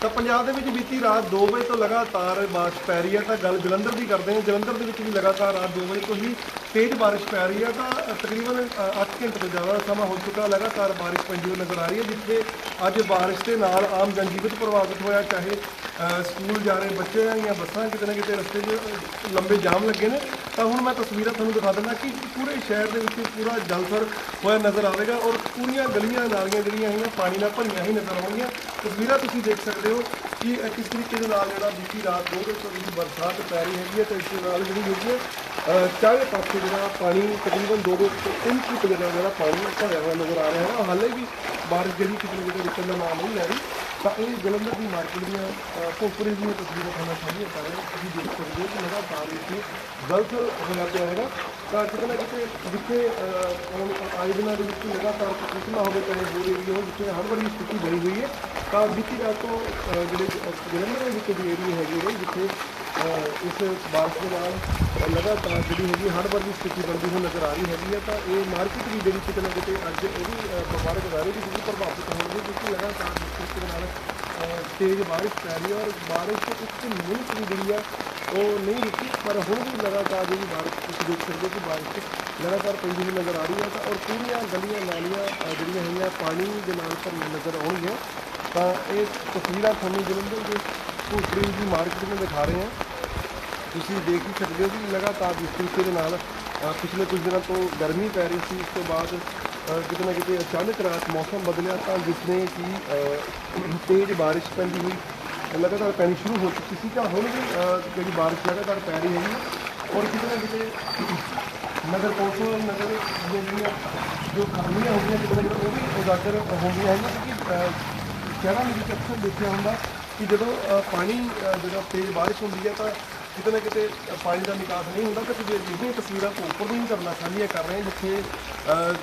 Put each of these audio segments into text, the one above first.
ਤਾਂ ਪੰਜਾਬ ਦੇ ਵਿੱਚ ਬੀਤੀ ਰਾਤ 2 ਵਜੇ ਤੋਂ ਲਗਾਤਾਰ ਬਾਰਿਸ਼ ਪੈ ਰਹੀ ਹੈ ਤਾਂ ਗੱਲ ਜਲੰਧਰ ਦੀ ਕਰਦੇ ਹਾਂ। ਜਲੰਧਰ ਦੇ ਵਿੱਚ ਵੀ ਲਗਾਤਾਰ ਰਾਤ 2 ਵਜੇ ਤੋਂ ਹੀ ਤੇਜ਼ ਬਾਰਿਸ਼ ਪੈ ਰਹੀ ਹੈ ਤਾਂ ਤਕਰੀਬਨ 8 ਘੰਟੇ ਤੋਂ ਜ਼ਿਆਦਾ ਸਮਾਂ ਹੋ ਚੁੱਕਾ ਲਗਾਤਾਰ ਬਾਰਿਸ਼ ਪੈਂਦੀ ਹੋਈ ਨਜ਼ਰ ਆ ਰਹੀ ਹੈ ਜਿੱਥੇ ਅੱਜ ਬਾਰਿਸ਼ ਦੇ ਨਾਲ ਆਮ ਜਨਜੀਵਨ ਪ੍ਰਭਾਵਿਤ ਹੋਇਆ, ਚਾਹੇ ਸਕੂਲ ਜਾ ਰਹੇ ਬੱਚੇ ਆ ਜਾਂ ਬੱਸਾਂ ਕਿਤੇ ਨਾ ਕਿਤੇ ਰਸਤੇ 'ਚ ਲੰਬੇ ਜਾਮ ਲੱਗੇ ਨੇ। ਤਾਂ ਹੁਣ ਮੈਂ ਤਸਵੀਰਾਂ ਤੁਹਾਨੂੰ ਦਿਖਾ ਦਿੰਦਾ ਕਿ ਪੂਰੇ ਸ਼ਹਿਰ ਦੇ ਵਿੱਚ ਪੂਰਾ ਜਲਸਰ ਹੋਇਆ ਨਜ਼ਰ ਆਵੇਗਾ ਔਰ ਪੂਰੀਆਂ ਗਲੀਆਂ ਨਾਲੀਆਂ ਜਿਹੜੀਆਂ ਹੈਗੀਆਂ, ਪਾਣੀ ਨਾਲ ਭਰੀਆਂ ਹੀ ਨਜ਼ਰ ਆਉਣਗੀਆਂ। ਤਸਵੀਰਾਂ ਤੁਸੀਂ ਦੇਖ ਸਕਦੇ ਹੋ ਕਿ ਕਿਸ ਤਰੀਕੇ ਦੇ ਨਾਲ ਜਿਹੜਾ ਬੀਤੀ ਰਾਤ ਦੋ ਦਿਨ ਤੋਂ ਜਿਹੜੀ ਬਰਸਾਤ ਪੈ ਰਹੀ ਹੈਗੀ ਹੈ ਤੇ ਇਸ ਦੇ ਨਾਲ ਜਿਹੜੀ ਹੈਗੀ ਹੈ ਚਾਰੇ ਪਾਸੇ ਜਿਹੜਾ ਪਾਣੀ ਤਕਰੀਬਨ 2 ਤੋਂ 3 ਫੁੱਟ ਜਿਹੜਾ ਜਿਹੜਾ ਪਾਣੀ ਭਰਿਆ ਹੋਇਆ ਨਜ਼ਰ ਆ ਰਿਹਾ ਹੈ। ਹਾਲੇ ਵੀ ਬਾਰਿਸ਼ ਜਿਹੜੀ ਕਿਤੇ ਨਾ ਕਿਤੇ ਰੁਕਣ ਦਾ ਨਾਮ ਨਹੀਂ ਲੈ ਰਹੀ। ਤਾਂ ਇਹ ਜਲੰਧਰ ਦੀ ਮਾਰਕੀਟ ਦੀਆਂ ਭੋਪਰੇ ਦੀਆਂ ਤਸਵੀਰਾਂ ਤੁਹਾਨੂੰ ਸਾਂਝੀਆਂ ਕਰ ਰਹੇ ਹਾਂ। ਤੁਸੀਂ ਦੇਖ ਸਕਦੇ ਹੋ ਕਿ ਲਗਾਤਾਰ ਇੱਥੇ ਗਲਤ ਹੋਇਆ ਪਿਆ ਹੈਗਾ। ਤਾਂ ਕਿਤੇ ਨਾ ਕਿਤੇ ਜਿੱਥੇ ਹੁਣ ਆਏ ਦਿਨਾਂ ਦੇ ਵਿੱਚ ਲਗਾਤਾਰ ਕਿਸਮਾ ਹੋਵੇ ਚਾਹੇ ਹੋਰ ਏਰੀਆ ਹੋ ਜਿੱਥੇ ਹਰ ਵਾਰੀ ਸਥਿਤੀ ਬਣੀ ਹੋਈ ਹੈ, ਤਾਂ ਬੀਤੀ ਰਾਤ ਤੋਂ ਜਿਹੜੇ ਜਲੰਧਰ ਦੇ ਵਿੱਚ ਦੀ ਏਰੀਆ ਹੈਗੇ ਨੇ, ਜਿੱਥੇ ਇਸ ਬਾਰਿਸ਼ ਦੇ ਨਾਲ ਲਗਾਤਾਰ ਜਿਹੜੀ ਹੈਗੀ ਹਰ ਵਾਰ ਦੀ ਸਥਿਤੀ ਬਣਦੀ ਹੋਈ ਨਜ਼ਰ ਆ ਰਹੀ ਹੈਗੀ ਹੈ ਤਾਂ ਇਹ ਮਾਰਕੀਟ ਵੀ ਜਿਹੜੀ ਕਿਤੇ ਨਾ ਕਿਤੇ ਅੱਜ ਇਹ ਵੀ ਵਪਾਰਕ ਅਦਾਰੇ ਵੀ ਜਿਹੜੀ ਪ੍ਰਭਾਵਿਤ ਹੋਣਗੇ ਕਿਉਂਕਿ ਲਗਾਤਾਰ ਜਿਸ ਤਰੀਕੇ ਦੇ ਨਾਲ ਤੇਜ਼ ਬਾਰਿਸ਼ ਪੈ ਰਹੀ ਹੈ ਔਰ ਬਾਰਿਸ਼ ਇੱਕ ਮਿੰਟ ਵੀ ਜਿਹੜੀ ਆ, ਉਹ ਨਹੀਂ ਰੁਕੀ, ਪਰ ਹੁਣ ਵੀ ਲਗਾਤਾਰ ਜਿਹੜੀ ਬਾਰਿਸ਼ ਤੁਸੀਂ ਦੇਖ ਸਕਦੇ ਹੋ ਕਿ ਬਾਰਿਸ਼ ਲਗਾਤਾਰ ਪੈਂਦੀ ਹੋਈ ਨਜ਼ਰ ਆ ਰਹੀ ਹੈ, ਤਾਂ ਔਰ ਪੂਰੀਆਂ ਗਲੀਆਂ ਨਾਲੀਆਂ ਜਿਹੜੀਆਂ ਹੈਗੀਆਂ ਪਾਣੀ ਦੇ ਨਾਲ ਭਰੀਆਂ ਨਜ਼ਰ ਆਉਣਗੀਆਂ, ਤਾਂ ਇਹ ਤਸਵੀਰਾਂ ਤੁਹਾਨੂੰ ਜਲੰਧਰ ਦੇ ਭੂਤਰੀ ਦੀ ਮਾਰਕੀਟ ਨੂੰ ਦਿਖਾ ਰਹੇ ਹਾਂ। ਤੁਸੀਂ ਦੇਖ ਹੀ ਸਕਦੇ ਹੋ ਕਿ ਲਗਾਤਾਰ ਜਿਸ ਤਰੀਕੇ ਦੇ ਨਾਲ ਪਿਛਲੇ ਕੁਝ ਦਿਨਾਂ ਤੋਂ ਗਰਮੀ ਪੈ ਰਹੀ ਸੀ ਉਸ ਤੋਂ ਬਾਅਦ ਕਿਤੇ ਨਾ ਕਿਤੇ ਅਚਾਨਕ ਰਾਤ ਮੌਸਮ ਬਦਲਿਆ ਤਾਂ ਜਿਸਨੇ ਕਿ ਤੇਜ਼ ਬਾਰਿਸ਼ ਪੈਂਦੀ ਹੋਈ, ਲਗਾਤਾਰ ਪੈਣੀ ਸ਼ੁਰੂ ਹੋ ਚੁੱਕੀ ਸੀ। ਤਾਂ ਹੁਣ ਵੀ ਜਿਹੜੀ ਬਾਰਿਸ਼ ਲਗਾਤਾਰ ਪੈ ਰਹੀ ਹੈਗੀ ਹੈ ਔਰ ਕਿਤੇ ਨਾ ਕਿਤੇ ਨਗਰ ਕੌਂਸਲ, ਨਗਰ ਜਿਹੜੀਆਂ ਜੋ ਖਾਮੀਆਂ ਹੁੰਦੀਆਂ ਕਿਤੇ ਨਾ ਕਿਤੇ ਉਹ ਵੀ ਉਜਾਗਰ ਹੁੰਦੀਆਂ ਹੈਗੀਆਂ ਕਿਉਂਕਿ ਸ਼ਹਿਰਾਂ ਦੇ ਵਿੱਚ ਅਕਸਰ ਦੇਖਿਆ ਹੁੰਦਾ ਕਿ ਜਦੋਂ ਪਾਣੀ ਜਦੋਂ ਤੇਜ਼ ਬਾਰਿਸ਼ ਹੁੰਦੀ ਹੈ ਤਾਂ ਕਿਤੇ ਨਾ ਕਿਤੇ ਪਾਣੀ ਦਾ ਨਿਕਾਸ ਨਹੀਂ ਹੁੰਦਾ ਤੇ ਤੁਸੀਂ ਜਿਹੜੀਆਂ ਤਸਵੀਰਾਂ ਤੋਂ ਉੱਪਰ ਨੂੰ ਕਰਨਾ ਸਾਂਝੀਆਂ ਕਰ ਰਹੇ ਜਿੱਥੇ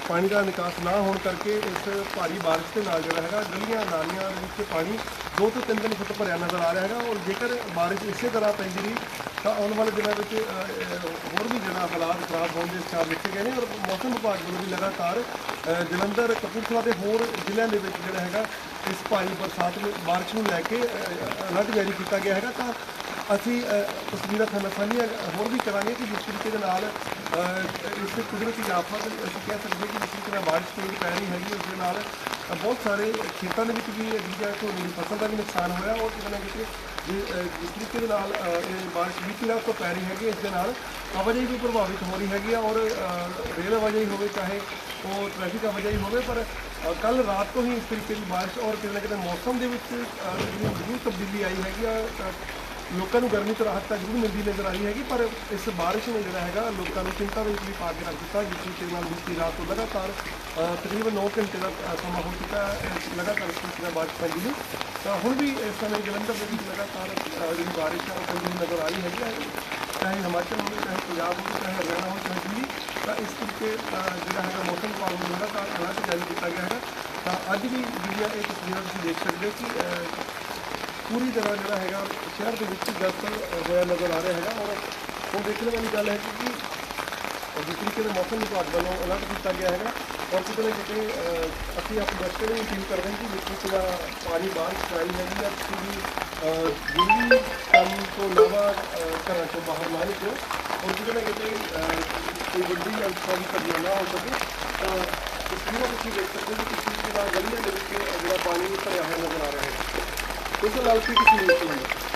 ਪਾਣੀ ਦਾ ਨਿਕਾਸ ਨਾ ਹੋਣ ਕਰਕੇ ਇਸ ਭਾਰੀ ਬਾਰਿਸ਼ ਦੇ ਨਾਲ ਜਿਹੜਾ ਹੈਗਾ, ਗਲੀਆਂ, ਨਾਲੀਆਂ ਦੇ ਵਿੱਚ ਪਾਣੀ 2 ਤੋਂ 3 ਫੁੱਟ ਭਰਿਆ ਨਜ਼ਰ ਆ ਰਿਹਾ ਹੈਗਾ ਔਰ ਜੇਕਰ ਬਾਰਿਸ਼ ਇਸੇ ਤਰ੍ਹਾਂ ਪੈਂਦੀ ਰਹੀ, ਤਾਂ ਆਉਣ ਵਾਲੇ ਦਿਨਾਂ ਵਿੱਚ ਹੋਰ ਵੀ ਜਿਹੜਾ ਹਾਲਾਤ ਖਰਾਬ ਹੋਣ ਦੇ ਚਾਰ ਲਿਖੇ ਗਏ ਨੇ ਔਰ ਮੌਸਮ ਵਿਭਾਗ ਵੱਲੋਂ ਵੀ ਲਗਾਤਾਰ ਜਲੰਧਰ, ਕਪੂਰਥਲਾ ਦੇ ਹੋਰ ਜ਼ਿਲ੍ਹਿਆਂ ਦੇ ਵਿੱਚ ਜਿਹੜਾ ਹੈਗਾ, ਇਸ ਭਾਰੀ ਬਰਸਾਤ ਨੂੰ, ਬਾਰਿਸ਼ ਨੂੰ ਲੈ ਕੇ ਅਲਰਟ ਜਾਰੀ ਕੀਤਾ ਗਿਆ ਹੈਗਾ, ਤਾਂ ਅਸੀਂ ਤਸਵੀਰਾਂ ਤੁਹਾਨੂੰ ਸਾਂਝੀਆਂ ਹੋਰ ਵੀ ਕਰਾਂਗੇ ਕਿ ਜਿਸ ਤਰੀਕੇ ਦੇ ਨਾਲ ਅ, ਇਸ ਕੁਦਰਤੀ ਆਫਤ ਅਸੀਂ ਕਹਿ ਸਕਦੇ ਹਾਂ ਕਿ ਜਿਸ ਤਰੀਕੇ ਨਾਲ ਬਾਰਿਸ਼ ਤੇਜ਼ ਪੈ ਰਹੀ ਹੈਗੀ ਉਸ ਦੇ ਨਾਲ ਬਹੁਤ ਸਾਰੇ ਖੇਤਾਂ ਦੇ ਵਿੱਚ ਵੀ ਬੀਜਾ ਝੋਨੇ ਦੀ ਫਸਲ ਦਾ ਵੀ ਨੁਕਸਾਨ ਹੋਇਆ ਔਰ ਕਿਤੇ ਨਾ ਕਿਤੇ ਜੇ, ਜਿਸ ਤਰੀਕੇ ਦੇ ਨਾਲ ਇਹ ਬਾਰਿਸ਼ ਬੀਤੀ ਰਾਤ ਤੋਂ ਪੈ ਰਹੀ ਹੈਗੀ ਇਸ ਦੇ ਨਾਲ ਆਵਾਜਾਈ ਵੀ ਪ੍ਰਭਾਵਿਤ ਹੋ ਰਹੀ ਹੈਗੀ ਆ ਔਰ ਰੇਲ ਆਵਾਜਾਈ ਹੋਵੇ ਚਾਹੇ ਉਹ ਟ੍ਰੈਫਿਕ ਆਵਾਜਾਈ ਹੋਵੇ ਪਰ ਕੱਲ ਰਾਤ ਤੋਂ ਹੀ ਇਸ ਤਰੀਕੇ ਦੀ ਬਾਰਿਸ਼ ਔਰ ਕਿਤੇ ਨਾ ਕਿਤੇ ਮੌਸਮ ਦੇ ਵਿੱਚ ਜਿਹੜੀ ਜ਼ਰੂਰ ਤਬਦੀਲੀ ਆਈ ਹੈਗੀ ਆ ਲੋਕਾਂ ਨੂੰ ਗਰਮੀ ਤੋਂ ਰਾਹਤ ਤਾਂ ਜ਼ਰੂਰ ਮਿਲਦੀ ਨਜ਼ਰ ਆਈ ਹੈਗੀ, ਪਰ ਇਸ ਬਾਰਿਸ਼ ਨੇ ਜਿਹੜਾ ਹੈਗਾ, ਲੋਕਾਂ ਨੂੰ ਚਿੰਤਾ ਦੇ ਵਿੱਚ ਵੀ ਪਾ ਕੇ ਰੱਖ ਦਿੱਤਾ, ਜਿਸ ਤਰੀਕੇ ਨਾਲ ਬੀਤੀ ਰਾਤ ਤੋਂ ਲਗਾਤਾਰ ਤਕਰੀਬਨ 9 ਘੰਟੇ ਦਾ ਸਮਾਂ ਹੋ ਚੁੱਕਾ ਹੈ ਲਗਾਤਾਰ ਇਸ ਤਰੀਕੇ ਬਾਰਿਸ਼ ਪੈਂਦੀ ਨੂੰ ਤਾਂ ਹੁਣ ਵੀ ਇਸ ਸਮੇਂ ਜਲੰਧਰ ਦੇ ਵਿੱਚ ਲਗਾਤਾਰ ਜਿਹੜੀ ਬਾਰਿਸ਼ ਹੈ, ਉਹ ਪੈਂਦੀ ਨਜ਼ਰ ਆ ਰਹੀ ਹੈਗੀ ਹੈ। ਚਾਹੇ ਹਿਮਾਚਲ ਹੋਵੇ, ਚਾਹੇ ਪੰਜਾਬ ਹੋਵੇ, ਚਾਹੇ ਹਰਿਆਣਾ ਹੋਵੇ, ਚਾਹੇ ਦਿੱਲੀ, ਤਾਂ ਇਸ ਤਰੀਕੇ ਜਿਹੜਾ ਹੈਗਾ ਮੌਸਮ ਵਿਭਾਗ ਨੂੰ ਲਗਾਤਾਰ ਅਲਰਟ ਜਾਰੀ ਕੀਤਾ ਗਿਆ ਹੈਗਾ। ਤਾਂ ਅੱਜ ਵੀ ਜਿਹੜੀਆਂ ਇਹ ਤਸਵੀਰਾਂ ਤੁਸੀਂ ਦੇਖ ਸਕਦੇ ਹੋ ਕਿ ਪੂਰੀ ਤਰ੍ਹਾਂ ਜਿਹੜਾ ਹੈਗਾ ਸ਼ਹਿਰ ਦੇ ਵਿੱਚ ਜਲਸਲ ਹੋਇਆ ਨਜ਼ਰ ਆ ਰਿਹਾ ਹੈਗਾ ਔਰ ਉਹ ਦੇਖਣ ਵਾਲੀ ਗੱਲ ਹੈ ਕਿ ਜਿਸ ਤਰੀਕੇ ਦੇ ਮੌਸਮ ਵਿਭਾਗ ਵੱਲੋਂ ਅਲਰਟ ਕੀਤਾ ਗਿਆ ਹੈਗਾ ਔਰ ਕਿਤੇ ਨਾ ਕਿਤੇ ਅਸੀਂ ਆਪਣੇ ਦਰਸ਼ਕਾਂ ਨੂੰ ਅਪੀਲ ਕਰਦੇ ਹਾਂ ਕਿ ਜਿਸ ਤਰੀਕੇ ਦਾ ਪਾਣੀ ਬਾਹਰ ਚਲਾਈ ਹੈਗੀ ਆ ਤੁਸੀਂ ਵੀ ਅਹ, ਜ਼ਰੂਰੀ ਕੰਮ ਤੋਂ ਇਲਾਵਾ ਘਰਾਂ ਤੋਂ ਬਾਹਰ ਨਾ ਨਿਕਲੋ ਔਰ ਕਿਤੇ ਨਾ ਕਿਤੇ ਅਹ, ਕੋਈ ਵੱਡੀ ਅਲਫਾਜ਼ੀ ਘਟਨਾ ਨਾ ਹੋ ਸਕੇ ਤਾਂ ਤਸਵੀਰਾਂ ਤੁਸੀਂ ਦੇਖ ਸਕਦੇ ਹੋ ਕਿ ਕਿਸ ਤਰੀਕੇ ਨਾਲ ਗਲੀਆਂ ਦੇ ਵਿੱਚ ਜਿਹੜਾ ਪਾਣੀ ਭਰਿਆ ਹੋਇਆ ਨਜ਼ਰ ਆ ਰਿਹਾ ਹੈ। ਉਸ ਨਾਲ ਕੀ ਤੁਸੀਂ ਨਹੀਂ